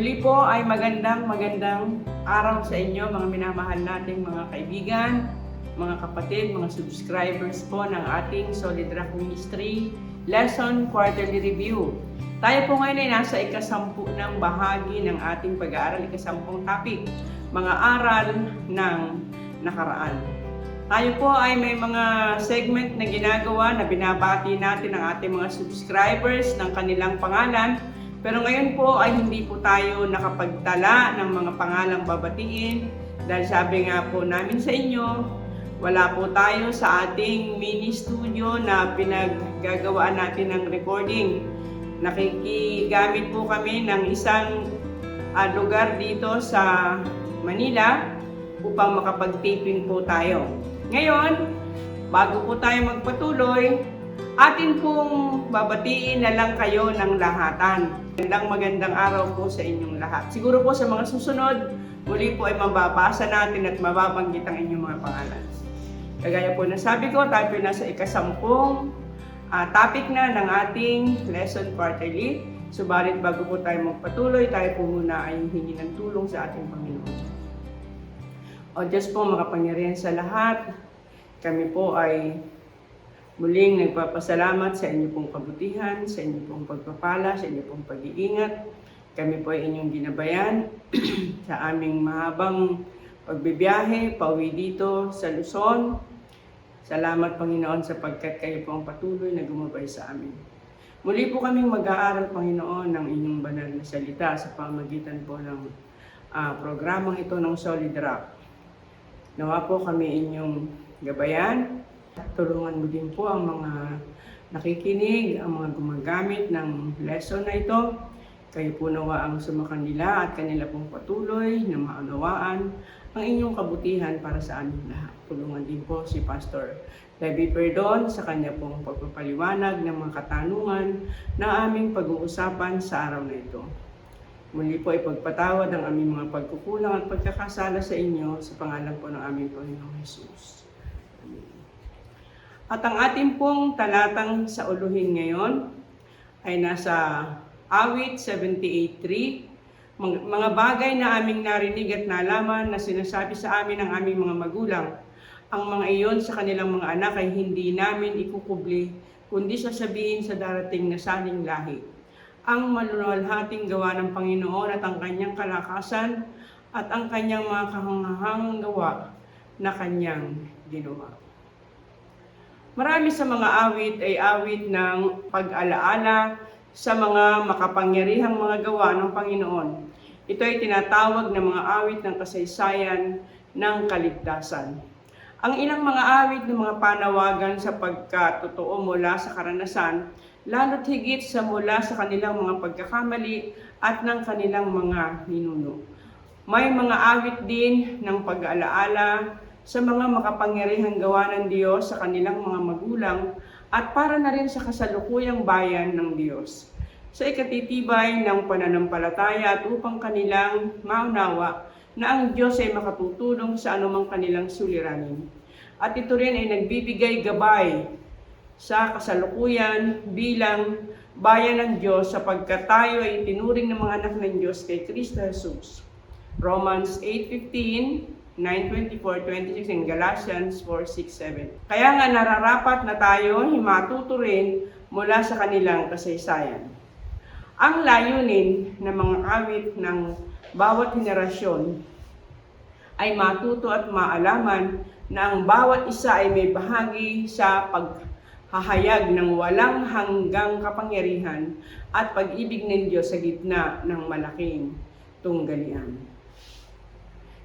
Muli po ay magandang magandang araw sa inyo mga minamahal nating mga kaibigan, mga kapatid, mga subscribers po ng ating Solid Rock Ministry Lesson Quarterly Review. Tayo po ngayon ay nasa ikasampu ng bahagi ng ating pag-aaral, ikasampung topic, mga aral ng nakaraan. Tayo po ay may mga segment na ginagawa na binabati natin ang ating mga subscribers ng kanilang pangalan. Pero ngayon po ay hindi po tayo nakapagtala ng mga pangalang babatiin dahil sabi nga po namin sa inyo, wala po tayo sa ating mini studio na pinaggagawaan natin ng recording. Nakikigamit po kami ng isang ah, lugar dito sa Manila upang makapag-taping po tayo. Ngayon, bago po tayo magpatuloy, atin pong babatiin na lang kayo ng lahatan. Magandang magandang araw po sa inyong lahat. Siguro po sa mga susunod, muli po ay mababasa natin at mababanggit ang inyong mga pangalan. Kagaya po na sabi ko, tayo po nasa ikasampung ah, topic na ng ating lesson quarterly. Subalit bago po tayo magpatuloy, tayo po muna ay hingi ng tulong sa ating Panginoon. O Diyos po, makapangyarihan sa lahat, kami po ay muling nagpapasalamat sa inyo pong kabutihan, sa inyo pong pagpapala, sa inyo pong pag-iingat. Kami po ay inyong ginabayan sa aming mahabang pagbibiyahe, pauwi dito sa Luzon. Salamat Panginoon sapagkat kayo po ang patuloy na gumabay sa amin. Muli po kaming mag-aaral Panginoon ng inyong banal na salita sa pamagitan po ng ah, programang ito ng Solid Rock. Nawa po kami inyong gabayan. Tulungan mo din po ang mga nakikinig, ang mga gumagamit ng lesson na ito. Kayo po nawa ang sumakanila at kanila pong patuloy na maunawaan ang inyong kabutihan para sa aming lahat. Tulungan din po si Pastor Levi Perdon sa kanya pong pagpapaliwanag ng mga katanungan na aming pag-uusapan sa araw na ito. Muli po ay pagpatawad ang aming mga pagkukulang at pagkakasala sa inyo sa pangalan po ng aming Panginoong Jesus. At ang ating pong talatang sa uluhin ngayon ay nasa awit 78.3 Mga bagay na aming narinig at nalaman na sinasabi sa amin ng aming mga magulang, ang mga iyon sa kanilang mga anak ay hindi namin ikukubli, kundi sasabihin sa darating na saling lahi ang malulwalhating gawa ng Panginoon at ang kanyang kalakasan at ang kanyang mga kahangahangang gawa na kanyang ginawa. Marami sa mga awit ay awit ng pag-alaala sa mga makapangyarihang mga gawa ng Panginoon. Ito ay tinatawag na mga awit ng kasaysayan ng kaligtasan. Ang ilang mga awit ng mga panawagan sa pagkatotoo mula sa karanasan lalo't higit sa mula sa kanilang mga pagkakamali at ng kanilang mga ninuno. May mga awit din ng pag-aalaala sa mga makapangyarihang gawa ng Diyos sa kanilang mga magulang at para na rin sa kasalukuyang bayan ng Diyos. Sa ikatitibay ng pananampalataya at upang kanilang maunawa na ang Diyos ay makatutulong sa anumang kanilang suliranin. At ito rin ay nagbibigay gabay sa kasalukuyan bilang bayan ng Diyos sapagkat tayo ay tinuring ng mga anak ng Diyos kay Kristo Jesus. Romans 8.15, 9.24, 26, and Galatians 4.6, 7. Kaya nga nararapat na tayo himatuto rin mula sa kanilang kasaysayan. Ang layunin ng mga awit ng bawat henerasyon ay matuto at maalaman na ang bawat isa ay may bahagi sa paghahayag ng walang hanggang kapangyarihan at pag-ibig ng Diyos sa gitna ng malaking tunggalian.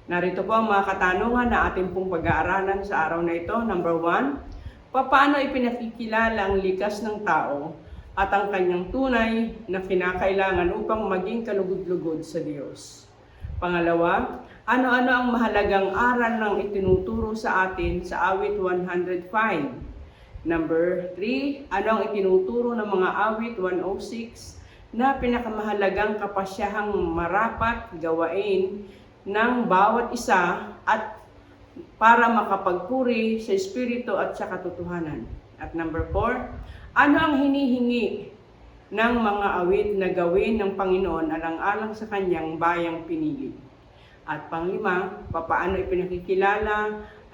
Narito po ang mga katanungan na ating pong pag-aaralan sa araw na ito. Number one, paano ipinakikilala ang likas ng tao at ang kanyang tunay na kinakailangan upang maging kalugod-lugod sa Diyos? Pangalawa, ano-ano ang mahalagang aral ng itinuturo sa atin sa awit 105? Number 3, ano ang itinuturo ng mga awit 106 na pinakamahalagang kapasyahang marapat gawain ng bawat isa at para makapagpuri sa espiritu at sa katotohanan. At number 4, ano ang hinihingi ng mga awit na gawin ng Panginoon alang-alang sa kanyang bayang pinili. At panglima, papaano ipinakikilala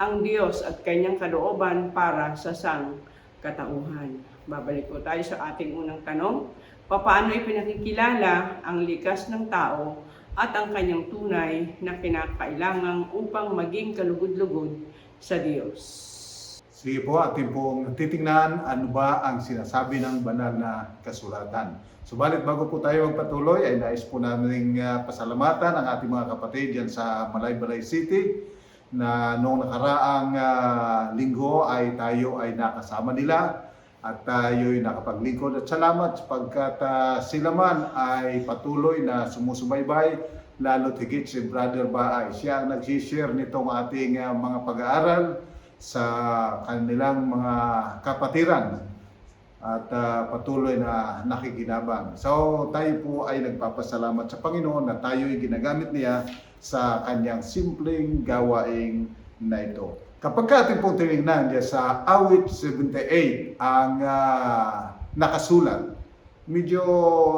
ang Diyos at kanyang kalooban para sa sang katauhan. Babalik po tayo sa ating unang tanong. Papaano ipinakikilala ang likas ng tao at ang kanyang tunay na kinakailangan upang maging kalugod-lugod sa Diyos? Sige po, atin pong titingnan ano ba ang sinasabi ng banal na kasulatan. Subalit bago po tayo magpatuloy, ay nais po namin uh, pasalamatan ang ating mga kapatid dyan sa Malaybalay City na noong nakaraang ah, linggo ay tayo ay nakasama nila at tayo'y nakapaglingkod at salamat sapagkat ah, sila man ay patuloy na sumusubaybay lalo't higit si Brother Baay. Siya ang nagsishare nitong ating ah, mga pag-aaral sa kanilang mga kapatiran at ah, patuloy na nakikinabang. So tayo po ay nagpapasalamat sa Panginoon na tayo ay ginagamit niya sa kanyang simpleng gawaing na ito. Kapag ka ating pong tinignan dyan sa awit 78 ang ah, nakasulat, medyo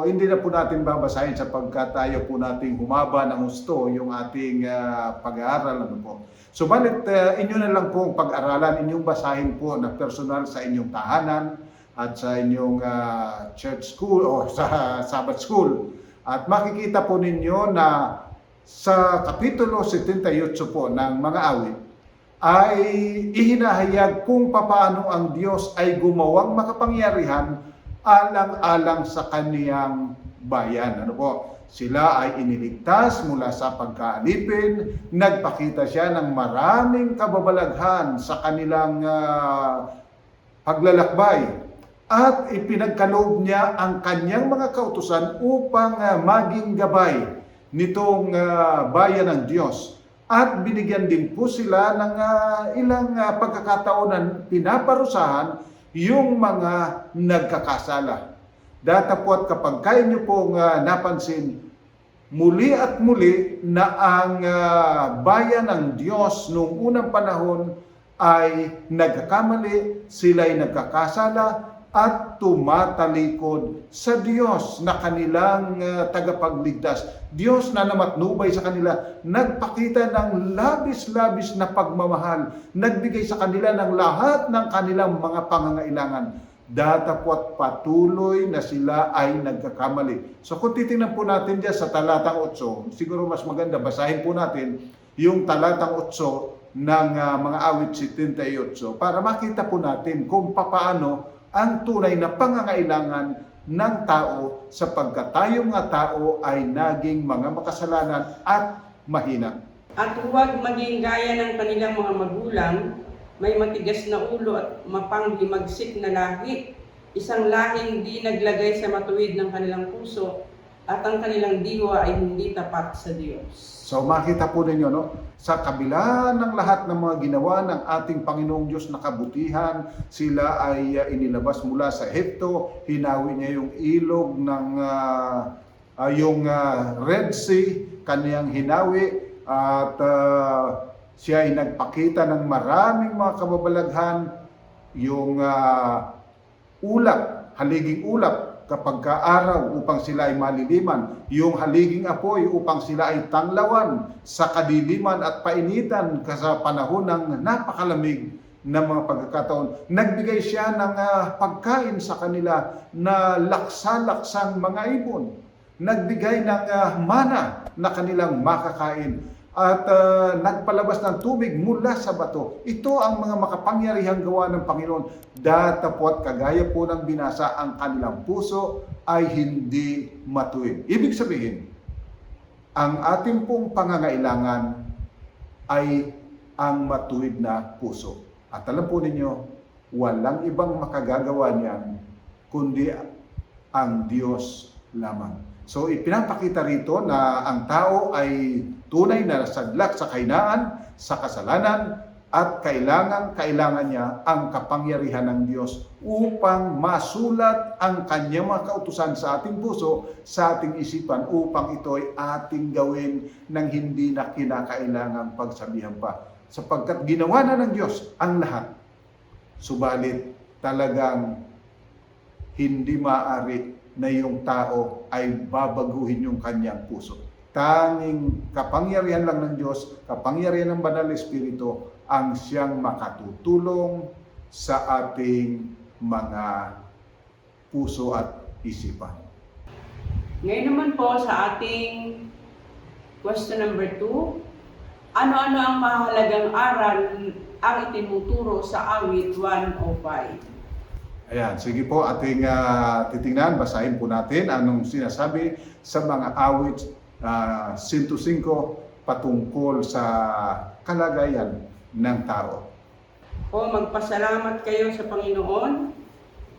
hindi na po natin babasahin sapagkat tayo po nating humaba ng gusto yung ating ah, pag-aaral. Ano po. Subalit uh, inyo na lang pong pag-aralan, inyong basahin po na personal sa inyong tahanan at sa inyong ah, church school o sa Sabbath school. At makikita po ninyo na sa Kapitulo 78 po ng mga awit ay ihinahayag kung papaano ang Diyos ay gumawang makapangyarihan alang-alang sa kaniyang bayan. Ano po? Sila ay iniligtas mula sa pagkaalipin, nagpakita siya ng maraming kababalaghan sa kanilang ah, paglalakbay at ipinagkaloob niya ang kanyang mga kautusan upang ah, maging gabay nitong ah, bayan ng Diyos. At binigyan din po sila ng ah, ilang ah, pagkakataon na pinaparusahan yung mga nagkakasala. Datapot kapag kayo nyo pong ah, napansin, muli at muli na ang ah, bayan ng Diyos noong unang panahon ay nagkakamali, sila'y nagkakasala, at tumatalikod sa Diyos na kanilang ah, tagapagligtas. Diyos na namatnubay sa kanila, nagpakita ng labis-labis na pagmamahal, nagbigay sa kanila ng lahat ng kanilang mga pangangailangan. Datapwat patuloy na sila ay nagkakamali. So kung titingnan po natin dyan sa talatang 8, siguro mas maganda basahin po natin yung talatang 8 ng ah, mga awit 78 para makita po natin kung papaano ang tunay na pangangailangan ng tao sapagkat tayo mga tao ay naging mga makasalanan at mahina. At huwag maging gaya ng kanilang mga magulang, may matigas na ulo at mapanghimagsik na lahi, isang lahing di naglagay sa matuwid ng kanilang puso, at ang kanilang diwa ay hindi tapat sa Diyos. So makita po ninyo, no? sa kabila ng lahat ng mga ginawa ng ating Panginoong Diyos na kabutihan, sila ay uh, inilabas mula sa Ehipto, hinawi niya yung ilog ng uh, uh, yung uh, Red Sea, kaniyang hinawi, at uh, siya ay nagpakita ng maraming mga kababalaghan, yung uh, ulap, haliging ulap, kapag kaaraw upang sila ay maliliman, yung haliging apoy upang sila ay tanglawan sa kadiliman at painitan sa panahon ng napakalamig na mga pagkakataon. Nagbigay siya ng ah, pagkain sa kanila na laksa-laksang mga ibon. Nagbigay ng ah, mana na kanilang makakain at ah, nagpalabas ng tubig mula sa bato. Ito ang mga makapangyarihang gawa ng Panginoon. Datapot kagaya po ng binasa, ang kanilang puso ay hindi matuwid. Ibig sabihin, ang ating pong pangangailangan ay ang matuwid na puso. At alam po ninyo, walang ibang makagagawa niyan kundi ang Diyos lamang. So ipinapakita rito na ang tao ay tunay na sadlak sa kainaan, sa kasalanan, at kailangan kailangan niya ang kapangyarihan ng Diyos upang masulat ang kanyang mga kautusan sa ating puso, sa ating isipan, upang ito ay ating gawin ng hindi na kinakailangang pagsabihan pa. Sapagkat ginawa na ng Diyos ang lahat. Subalit talagang hindi maaari na yung tao ay babaguhin yung kanyang puso. Tanging kapangyarihan lang ng Diyos, kapangyarihan ng Banal na Espiritu ang siyang makatutulong sa ating mga puso at isipan. Ngayon naman po sa ating question number 2, ano-ano ang mahalagang aral ang itinuturo sa awit 105? Ayan, sige po ating ah, titingnan, basahin po natin anong sinasabi sa mga awit ah, 105 patungkol sa kalagayan ng tao. O magpasalamat kayo sa Panginoon,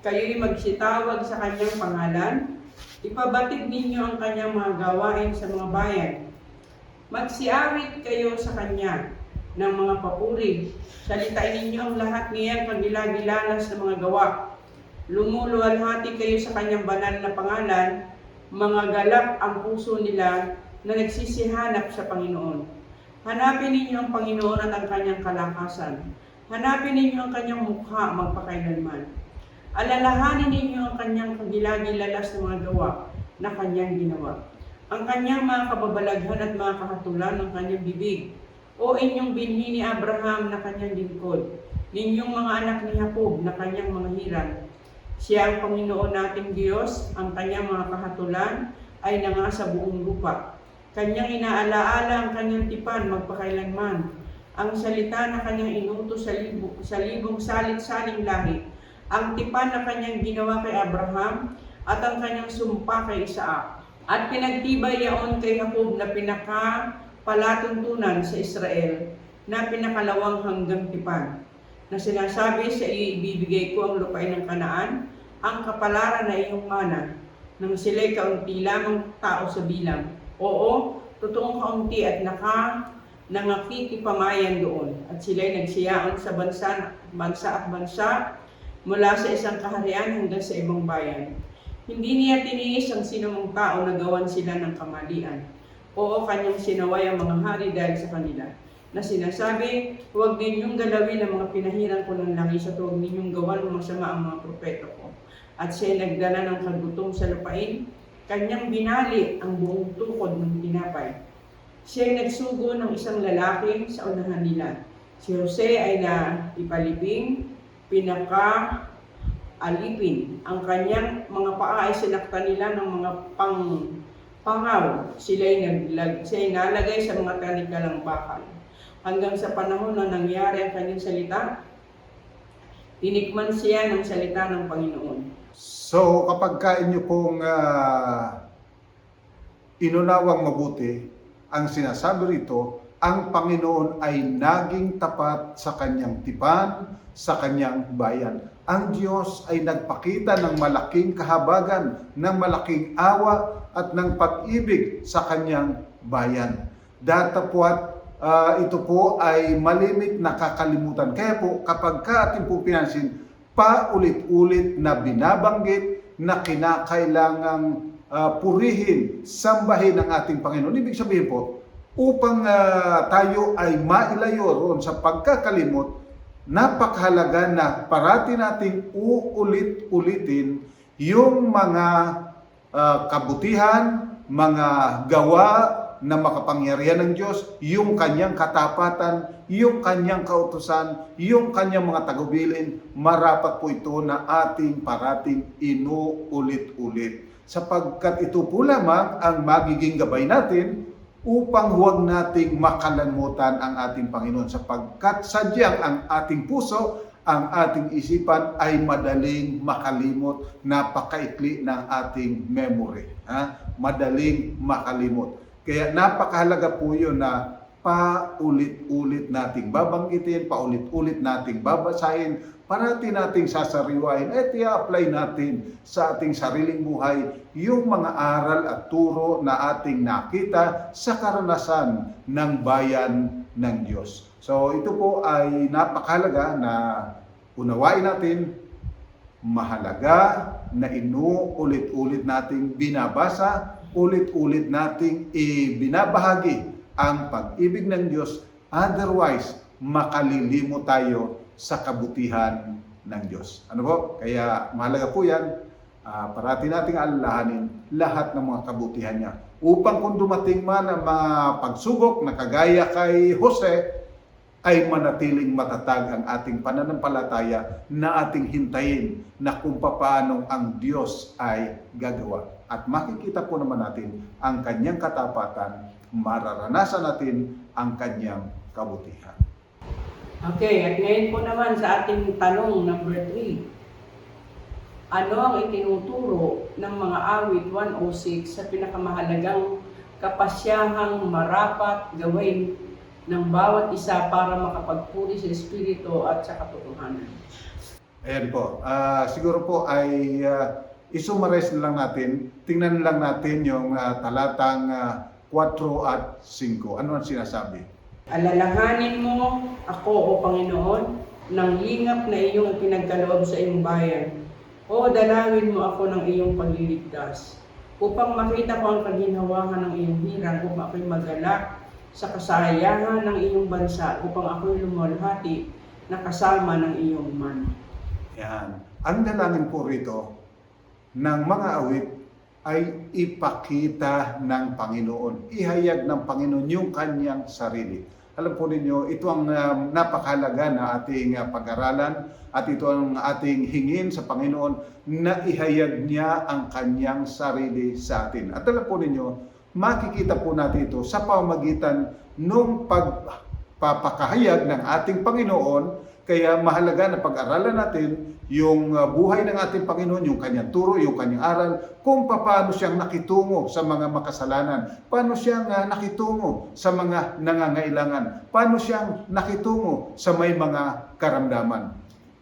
kayo'y magsitawag sa kanyang pangalan, ipabatid ninyo ang kanyang mga gawain sa mga bayan. Magsiawit kayo sa kanya ng mga papuri. Salitain ninyo ang lahat niyang kagilagilalas na mga gawa. Lumuluwalhati kayo sa kanyang banal na pangalan, mga galak ang puso nila na nagsisihanap sa Panginoon. Hanapin ninyo ang Panginoon at ang kanyang kalakasan. Hanapin ninyo ang kanyang mukha magpakailanman. Alalahanin ninyo ang kanyang kagilagilalas na mga gawa na kanyang ginawa. Ang kanyang mga kababalaghan at mga kahatulan ng kanyang bibig. O inyong binhi ni Abraham na kanyang lingkod. Ninyong mga anak ni Jacob na kanyang mga hirang. Siya ang Panginoon nating Diyos, ang kanyang mga kahatulan ay nanga sa buong lupa. Kanyang inaalaala ang kanyang tipan magpakailanman. Ang salita na kanyang inutos sa, libo, sa libong salit-saling lahi. Ang tipan na kanyang ginawa kay Abraham at ang kanyang sumpa kay Isaac. At pinagtibay yaon kay Jacob na pinaka palatuntunan sa Israel na pinakalawang hanggang tipan na sinasabi sa iyo ibibigay ko ang lupain ng kanaan, ang kapalaran na iyong mana, nang sila'y kaunti lamang tao sa bilang. Oo, totoong kaunti at naka nangakikipamayan doon. At sila'y nagsiyaon sa bansa, bansa at bansa mula sa isang kaharian hanggang sa ibang bayan. Hindi niya tiniis ang sinumang tao na gawan sila ng kamalian. Oo, kanyang sinaway ang mga hari dahil sa kanila na sinasabi, huwag ninyong galawin ang mga pinahirang ko ng langis at huwag ninyong gawan ng masama ang mga propeta ko. At siya nagdala ng kagutom sa lupain, kanyang binali ang buong tukod ng tinapay. Siya ay nagsugo ng isang lalaki sa unahan nila. Si Jose ay na ipalibing, pinaka alipin. Ang kanyang mga paa ay sinaktan nila ng mga pang pangaw. Sila ay naglag, siya ay nalagay sa mga tanikalang bakal hanggang sa panahon na nangyari ang kanyang salita, tinikman siya ng salita ng Panginoon. So kapag ka inyo pong ah, inunawang mabuti, ang sinasabi rito, ang Panginoon ay naging tapat sa kanyang tipan, sa kanyang bayan. Ang Diyos ay nagpakita ng malaking kahabagan, ng malaking awa at ng pag-ibig sa kanyang bayan. Datapwat ah, ito po ay malimit na kakalimutan. Kaya po kapag ka ating po pinansin, paulit-ulit na binabanggit na kinakailangang ah, purihin, sambahin ng ating Panginoon. Ibig sabihin po, upang ah, tayo ay mailayo roon sa pagkakalimot, napakahalaga na parati nating uulit-ulitin yung mga ah, kabutihan, mga gawa na makapangyarihan ng Diyos, yung kanyang katapatan, yung kanyang kautusan, yung kanyang mga tagubilin, marapat po ito na ating parating inuulit-ulit. Sapagkat ito po lamang ang magiging gabay natin upang huwag nating makalamutan ang ating Panginoon sapagkat sadyang ang ating puso, ang ating isipan ay madaling makalimot, napakaikli ng ating memory. Ha? Madaling makalimot. Kaya napakahalaga po yun na paulit-ulit nating babanggitin, paulit-ulit nating babasahin, parati nating sasariwain at i-apply natin sa ating sariling buhay yung mga aral at turo na ating nakita sa karanasan ng bayan ng Diyos. So ito po ay napakahalaga na unawain natin, mahalaga na inuulit-ulit nating binabasa, ulit-ulit nating ibinabahagi ang pag-ibig ng Diyos. Otherwise, makalilimot tayo sa kabutihan ng Diyos. Ano po? Kaya mahalaga po yan. ah, parati nating alalahanin lahat ng mga kabutihan niya. Upang kung dumating man ang mga pagsubok na kagaya kay Jose, ay manatiling matatag ang ating pananampalataya na ating hintayin na kung paano ang Diyos ay gagawa. At makikita po naman natin ang kanyang katapatan, mararanasan natin ang kanyang kabutihan. Okay, at ngayon po naman sa ating tanong number 3. Ano ang itinuturo ng mga awit 106 sa pinakamahalagang kapasyahang marapat gawin ng bawat isa para makapagpuri sa Espiritu at sa katotohanan? Ayan po. Ah, siguro po ay uh, isummarize na lang natin, tingnan lang natin yung ah, talatang ah, 4 at 5. Ano ang sinasabi? Alalahanin mo ako, O Panginoon, ng lingap na iyong pinagkaloob sa iyong bayan. O dalawin mo ako ng iyong pagliligtas, upang makita ko ang kaginhawahan ng iyong hirang, upang ako'y magalak sa kasayahan ng iyong bansa, upang ako'y lumalhati na kasama ng iyong man. Yan. Ang dalangin po rito ng mga awit ay ipakita ng Panginoon. Ihayag ng Panginoon yung kanyang sarili. Alam po ninyo, ito ang um, napakahalaga na ating uh, pag-aralan at ito ang ating hingin sa Panginoon na ihayag niya ang kanyang sarili sa atin. At alam po ninyo, makikita po natin ito sa pamamagitan ng pagpapakahayag ng ating Panginoon kaya mahalaga na pag-aralan natin yung uh, buhay ng ating Panginoon, yung kanyang turo, yung kanyang aral, kung paano siyang nakitungo sa mga makasalanan, paano siyang uh, nakitungo sa mga nangangailangan, paano siyang nakitungo sa may mga karamdaman.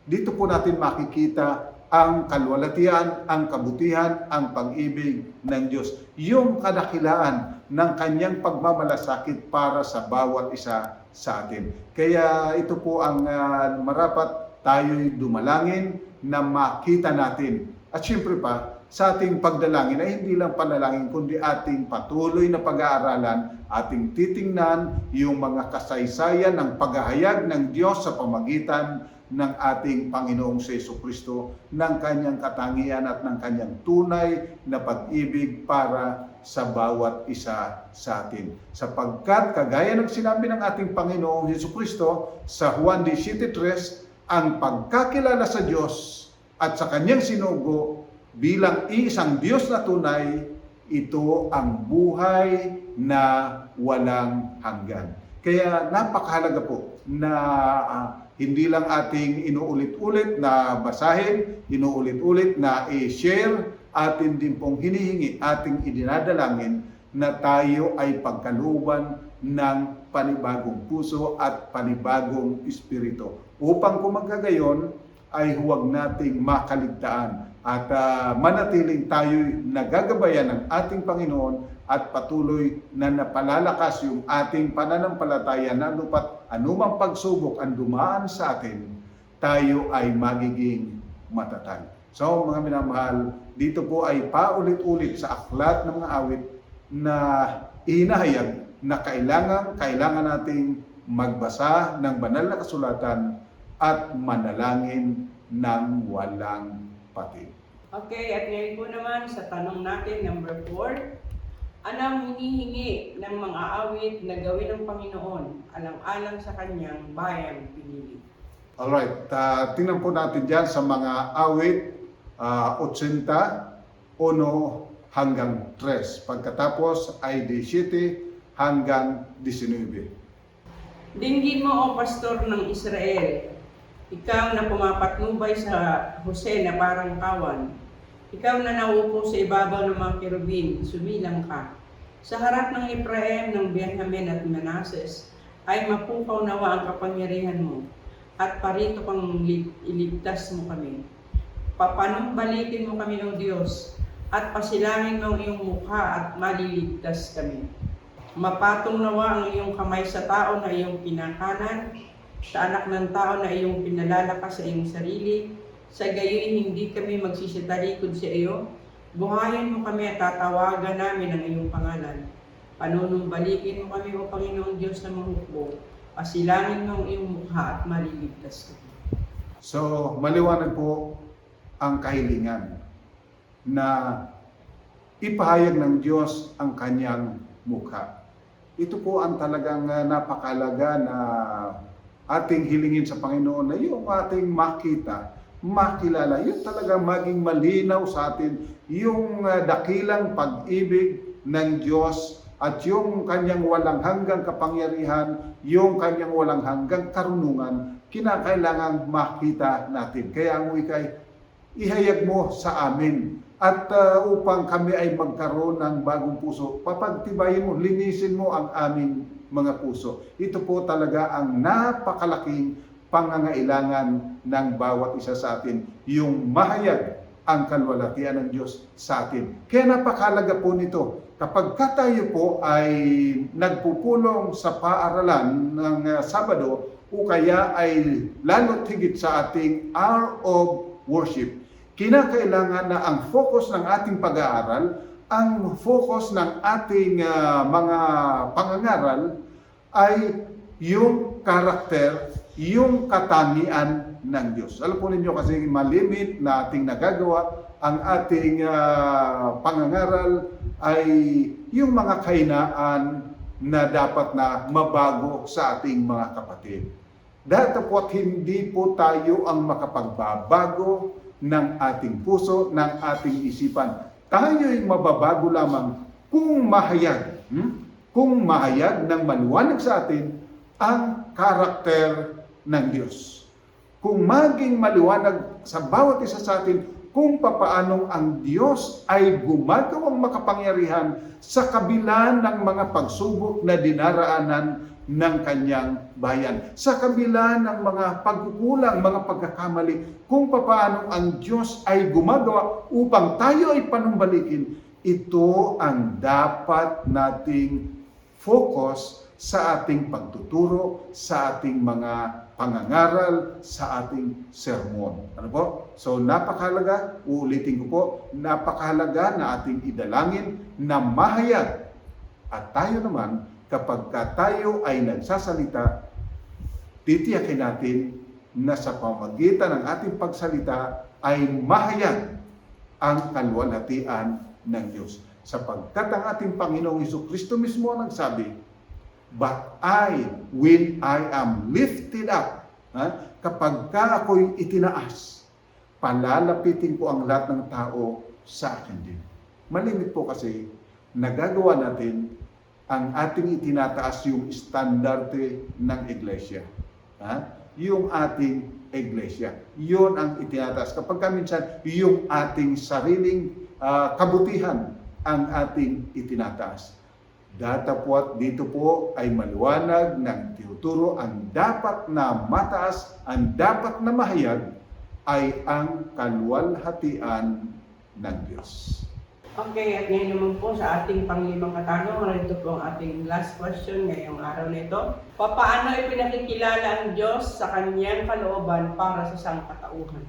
Dito po natin makikita ang kalwalatian, ang kabutihan, ang pag-ibig ng Diyos. Yung kadakilaan ng kanyang pagmamalasakit para sa bawat isa sa atin. Kaya ito po ang uh, marapat tayo'y dumalangin na makita natin. At syempre pa, sa ating pagdalangin ay hindi lang panalangin kundi ating patuloy na pag-aaralan, ating titingnan yung mga kasaysayan ng paghahayag ng Diyos sa pamagitan ng ating Panginoong Seso Kristo, ng kanyang katangian at ng kanyang tunay na pag-ibig para sa bawat isa sa atin. Sapagkat kagaya ng sinabi ng ating Panginoong Heso Kristo sa Juan 17.3, ang pagkakilala sa Diyos at sa kanyang sinugo bilang isang Diyos na tunay, ito ang buhay na walang hanggan. Kaya napakahalaga po na uh, hindi lang ating inuulit-ulit na basahin, inuulit-ulit na i-share, atin din pong hinihingi, ating idinadalangin na tayo ay pagkaluban ng panibagong puso at panibagong espiritu. Upang kumagkagayon ay huwag nating makaligtaan at uh, manatiling tayo'y nagagabayan ng ating Panginoon at patuloy na napalalakas yung ating pananampalataya na anupat anumang pagsubok ang dumaan sa atin, tayo ay magiging matatag. So mga minamahal, dito po ay paulit-ulit sa aklat ng mga awit na inahayag na kailangan, kailangan nating magbasa ng banal na kasulatan at manalangin ng walang patid. Okay, at ngayon po naman sa tanong natin, number 4. Ano ang hinihingi ng mga awit na gawin ng Panginoon alang-alang sa kanyang bayang pinili? Alright, uh, tingnan po natin dyan sa mga awit uh, 80, 1 hanggang 3. Pagkatapos ay 17 hanggang 19. Dinggin mo, O Pastor ng Israel, ikaw na pumapatnubay sa Jose na parang kawan, ikaw na naupo sa ibabaw ng mga kerubin, sumilang ka. Sa harap ng Ephraim, ng Benjamin at Manases, ay mapukaw nawa ang kapangyarihan mo, at parito kang lig- iligtas mo kami. Papanumbalikin mo kami, O Diyos, at pasilangin mo ang iyong mukha at maliligtas kami. Mapatong nawa ang iyong kamay sa tao na iyong pinakanan, sa anak ng tao na iyong pinalalakas sa iyong sarili, sa gayoy hindi kami magsisitalikod sa iyo. Buhayin mo kami at tatawagan namin ang iyong pangalan. Panunumbalikin mo kami, O Panginoong Diyos na mahukbo. Pasilangin mo ang iyong mukha at maliligtas kami. So, maliwanag po ang kahilingan na ipahayag ng Diyos ang kanyang mukha. Ito po ang talagang uh, napakalaga na ating hilingin sa Panginoon na yung ating makita, makilala, yung talagang maging malinaw sa atin yung uh, dakilang pag-ibig ng Diyos at yung kanyang walang hanggang kapangyarihan, yung kanyang walang hanggang karunungan, kinakailangan makita natin. Kaya ang wikay, ihayag mo sa amin. At uh, upang kami ay magkaroon ng bagong puso, papagtibayin mo, linisin mo ang aming mga puso. Ito po talaga ang napakalaking pangangailangan ng bawat isa sa atin, yung mahayag ang kalwalatian ng Diyos sa atin. Kaya napakalaga po nito. Kapag ka tayo po ay nagpupulong sa paaralan ng uh, Sabado o kaya ay lalo't higit sa ating hour of worship, kinakailangan na ang focus ng ating pag-aaral, ang focus ng ating uh, mga pangangaral ay yung karakter, yung katangian ng Diyos. Alam po ninyo kasi malimit na ating nagagawa, ang ating uh, pangangaral ay yung mga kainaan na dapat na mabago sa ating mga kapatid. Datapot hindi po tayo ang makapagbabago ng ating puso, ng ating isipan. Tayo'y mababago lamang kung mahayag, hmm? Kung mahayag ng maliwanag sa atin ang karakter ng Diyos. Kung maging maliwanag sa bawat isa sa atin kung papaanong ang Diyos ay gumagawang makapangyarihan sa kabila ng mga pagsubok na dinaraanan ng kanyang bayan. Sa kabila ng mga pagkukulang, mga pagkakamali, kung papaano ang Diyos ay gumagawa upang tayo ay panumbalikin, ito ang dapat nating focus sa ating pagtuturo, sa ating mga pangangaral, sa ating sermon. Ano po? So napakahalaga, uulitin ko po, napakahalaga na ating idalangin na mahayag. At tayo naman, kapag ka tayo ay nagsasalita, titiyakin natin na sa pamagitan ng ating pagsalita ay mahayag ang kalwalhatian ng Diyos. Sapagkat ang ating Panginoong Iso Kristo mismo ang nagsabi, But I, when I am lifted up, ha, kapag ka ako'y itinaas, palalapitin ko ang lahat ng tao sa akin din. Malimit po kasi, nagagawa natin ang ating itinataas yung standarte ng iglesia. Ha? Yung ating iglesia. Yun ang itinataas. Kapag ka minsan, yung ating sariling ah, kabutihan ang ating itinataas. Datapwat dito po ay maliwanag ng tinuturo ang dapat na mataas, ang dapat na mahayag ay ang kalwalhatian ng Diyos. Okay, at ngayon naman po sa ating panglimang katanungan, ito po ang ating last question ngayong araw na ito. Papaano ipinakikilala ang Diyos sa kanyang kalooban para sa sangkatauhan?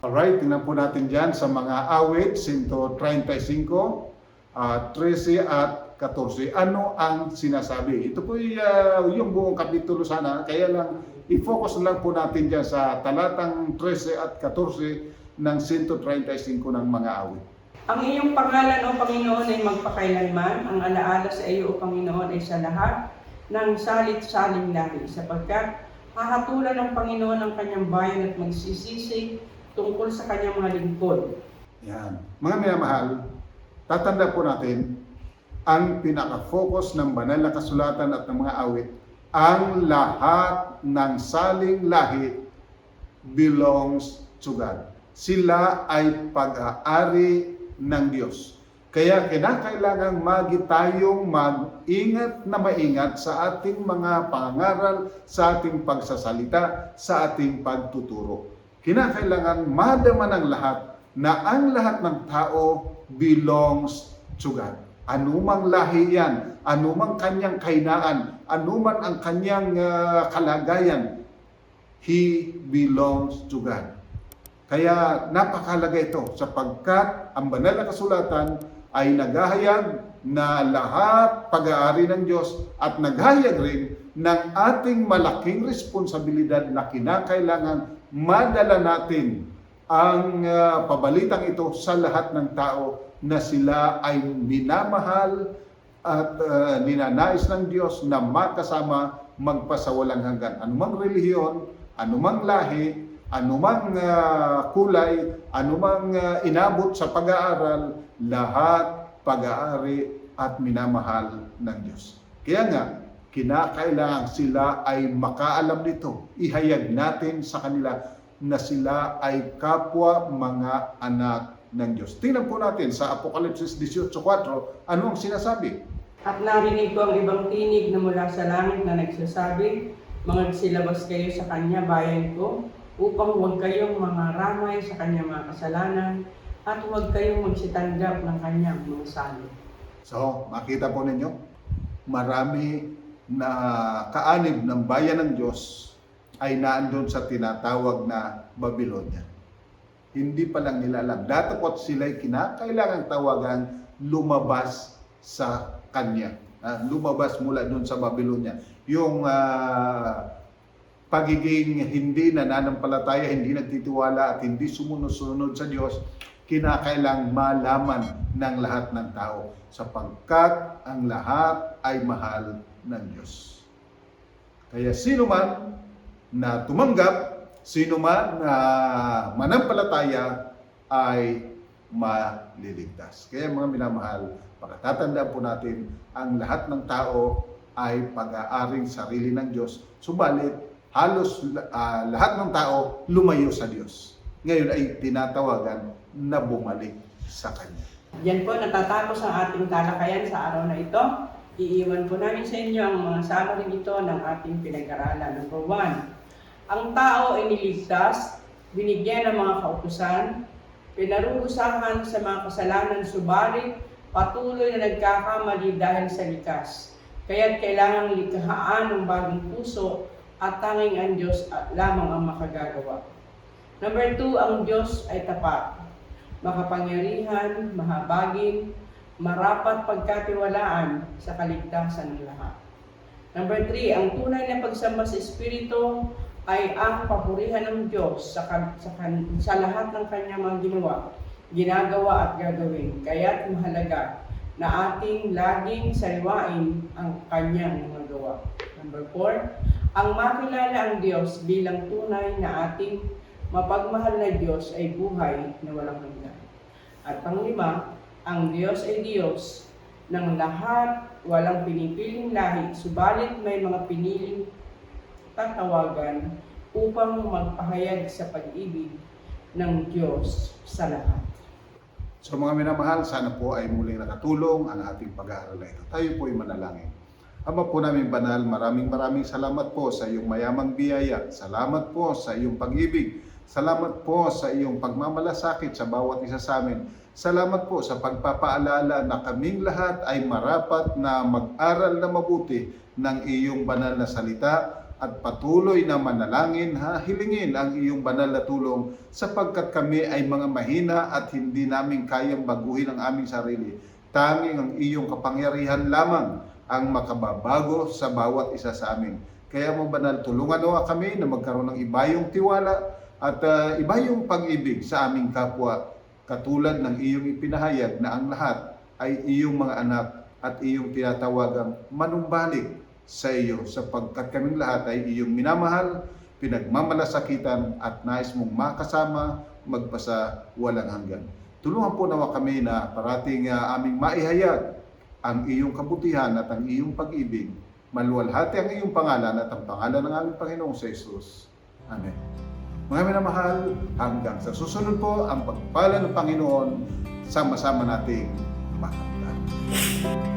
Alright, tingnan po natin dyan sa mga awit, 135, uh, 13 at 14. Ano ang sinasabi? Ito po uh, yung buong kapitulo sana, kaya lang i-focus lang po natin dyan sa talatang 13 at 14 ng 135 ng mga awit. Ang iyong pangalan, O Panginoon, ay magpakailanman. Ang alaala sa iyo, O Panginoon, ay sa lahat ng salit-saling lahi, sapagkat hahatulan ng Panginoon ang kanyang bayan at magsisisi tungkol sa kanyang mga lingkod. Yan. Mga minamahal, tatanda po natin ang pinaka-focus ng banal na kasulatan at ng mga awit, ang lahat ng saling lahi belongs to God. Sila ay pag-aari ng Diyos. Kaya kinakailangan magi tayong mag-ingat na maingat sa ating mga pangaral, sa ating pagsasalita, sa ating pagtuturo. Kinakailangan madama ng lahat na ang lahat ng tao belongs to God. Anumang lahi yan, anumang kanyang kainaan, anuman ang kanyang ah, kalagayan, he belongs to God. Kaya napakalaga ito sapagkat ang banal na kasulatan ay naghahayag na lahat pag-aari ng Diyos at naghahayag rin ng ating malaking responsibilidad na kinakailangan madala natin ang ah, pabalitang ito sa lahat ng tao na sila ay minamahal at ah, ninanais ng Diyos na makasama magpasawalang hanggan. Anumang relihiyon, anumang lahi, anumang ah, kulay, anumang ah, inabot sa pag-aaral, lahat pag-aari at minamahal ng Diyos. Kaya nga, kinakailangan sila ay makaalam nito. Ihayag natin sa kanila na sila ay kapwa mga anak ng Diyos. Tingnan po natin sa Apokalipsis 18.4, ano ang sinasabi? At narinig ko ang ibang tinig na mula sa langit na nagsasabi, mga silabas kayo sa kanya, bayan ko, upang huwag kayong mga ramay sa kanyang mga kasalanan, at huwag kayong magsitanggap ng kanyang mga salo. So, makita po ninyo, marami na kaanib ng bayan ng Diyos ay naandun sa tinatawag na Babylonia. Hindi pa lang nila alam. Datapot sila'y kinakailangang tawagan lumabas sa Kanya. Ah, lumabas mula doon sa Babylonia. Yung ah, pagiging hindi nananampalataya, hindi nagtitiwala at hindi sumunod-sunod sa Diyos, kinakailang malaman ng lahat ng tao sapagkat ang lahat ay mahal ng Diyos. Kaya sino man na tumanggap, sino man na manampalataya ay maliligtas. Kaya mga minamahal, pagkatatandaan po natin, ang lahat ng tao ay pag-aaring sarili ng Diyos. Subalit, halos ah, lahat ng tao lumayo sa Diyos. Ngayon ay tinatawagan na bumalik sa Kanya. Yan po, natatapos ang ating talakayan sa araw na ito. Iiwan po namin sa inyo ang mga summary ito ng ating pinag-aralan. Number one, ang tao ay niligtas, binigyan ng mga kautusan, pinarurusahan sa mga kasalanan, subalit patuloy na nagkakamali dahil sa likas. Kaya't kailangang likhaan ng bagong puso at tanging ang Diyos at lamang ang makagagawa. Number two, ang Diyos ay tapat makapangyarihan, mahabagin, marapat pagkatiwalaan sa kaligtasan ng lahat. Number three, ang tunay na pagsamba sa Espiritu ay ang papurihan ng Diyos sa, sa, sa lahat ng kanyang mga ginawa, ginagawa at gagawin. Kaya't mahalaga na ating laging sariwain ang kanyang mga gawa. Number four, ang makilala ang Diyos bilang tunay na ating mapagmahal na Diyos ay buhay na walang hanggan. At panglima, ang Diyos ay Diyos ng lahat, walang pinipiling lahi, subalit may mga piniling tatawagan upang magpahayag sa pag-ibig ng Diyos sa lahat. So mga minamahal, sana po ay muling nakatulong ang ating pag-aaral na ito. Tayo po ay manalangin. Ama po namin banal, maraming maraming salamat po sa iyong mayamang biyaya. Salamat po sa iyong pag-ibig. Salamat po sa iyong pagmamalasakit sa bawat isa sa amin. Salamat po sa pagpapaalala na kaming lahat ay marapat na mag-aral na mabuti ng iyong banal na salita at patuloy na manalangin ha hilingin ang iyong banal na tulong sapagkat kami ay mga mahina at hindi namin kayang baguhin ang aming sarili. Tanging ang iyong kapangyarihan lamang ang makababago sa bawat isa sa amin. Kaya mo banal, tulungan mo kami na magkaroon ng ibayong tiwala at uh, ibayong pag-ibig sa aming kapwa katulad ng iyong ipinahayag na ang lahat ay iyong mga anak at iyong tinatawagang manumbalik sa iyo sapagkat kaming lahat ay iyong minamahal, pinagmamalasakitan at nais mong makasama magpasa walang hanggan. Tulungan po nawa kami na parating uh, aming maihayag ang iyong kabutihan at ang iyong pag-ibig. Maluwalhati ang iyong pangalan at ang pangalan ng aming Panginoong sa Jesus. Amen. Mga minamahal, hanggang sa susunod po ang pagpala ng Panginoon, sama-sama nating makamtan.